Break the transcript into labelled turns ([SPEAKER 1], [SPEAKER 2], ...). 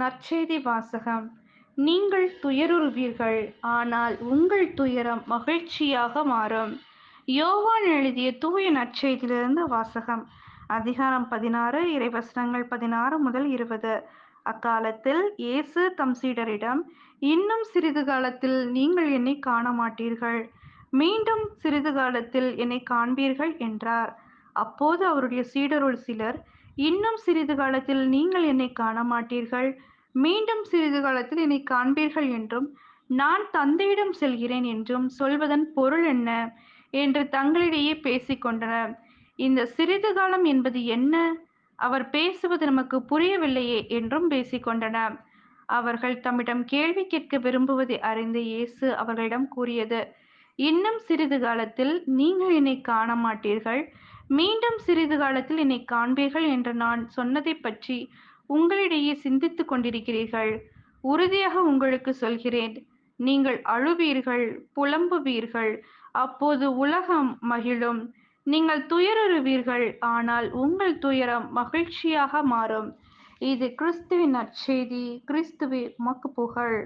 [SPEAKER 1] நற்செய்தி வாசகம். நீங்கள் துயருறுவீர்கள் ஆனால் உங்கள் துயரம் மகிழ்ச்சியாக மாறும். யோவான் எழுதிய தூய நற்செய்தியிலிருந்து வாசகம். அதிகாரம் பதினாறு இறைவசனங்கள் பதினாறு முதல் இருபது. அக்காலத்தில் இயேசு தம் சீடரிடம் இன்னும் சிறிது காலத்தில் நீங்கள் என்னை காண மாட்டீர்கள் மீண்டும் சிறிது காலத்தில் என்னை காண்பீர்கள் என்றார். அப்போது அவருடைய சீடருள் சிலர் இன்னும் சிறிது காலத்தில் நீங்கள் என்னை காண மாட்டீர்கள். மீண்டும் சிறிது காலத்தில் என்னை காண்பீர்கள் என்றும் நான் தந்தையிடம் செல்கிறேன் என்றும் சொல்வதன் பொருள் என்ன? என்று தங்களிடையே பேசிக்கொண்டனர் இந்த சிறிது காலம் என்பது என்ன? அவர் பேசுவது நமக்கு புரியவில்லையே என்றும் பேசிக்கொண்டனர் அவர்கள் தம்மிடம் கேள்வி கேட்க விரும்புவதை அறிந்த இயேசு அவர்களிடம் கூறியது இன்னும் சிறிது காலத்தில் நீங்கள் என்னை காண மாட்டீர்கள். மீண்டும் சிறிது காலத்தில் என்னை காண்பீர்கள் என்று நான் சொன்னதை பற்றி உங்களிடையே சிந்தித்துக் கொண்டிருக்கிறீர்கள். உறுதியாக உங்களுக்கு சொல்கிறேன் நீங்கள் அழுவீர்கள் புலம்புவீர்கள் அப்போது உலகம் மகிழும். நீங்கள் துயருவீர்கள் ஆனால் உங்கள் துயரம் மகிழ்ச்சியாக மாறும். இது கிறிஸ்துவின் நற்செய்தி கிறிஸ்துவே மக்கு புகழ்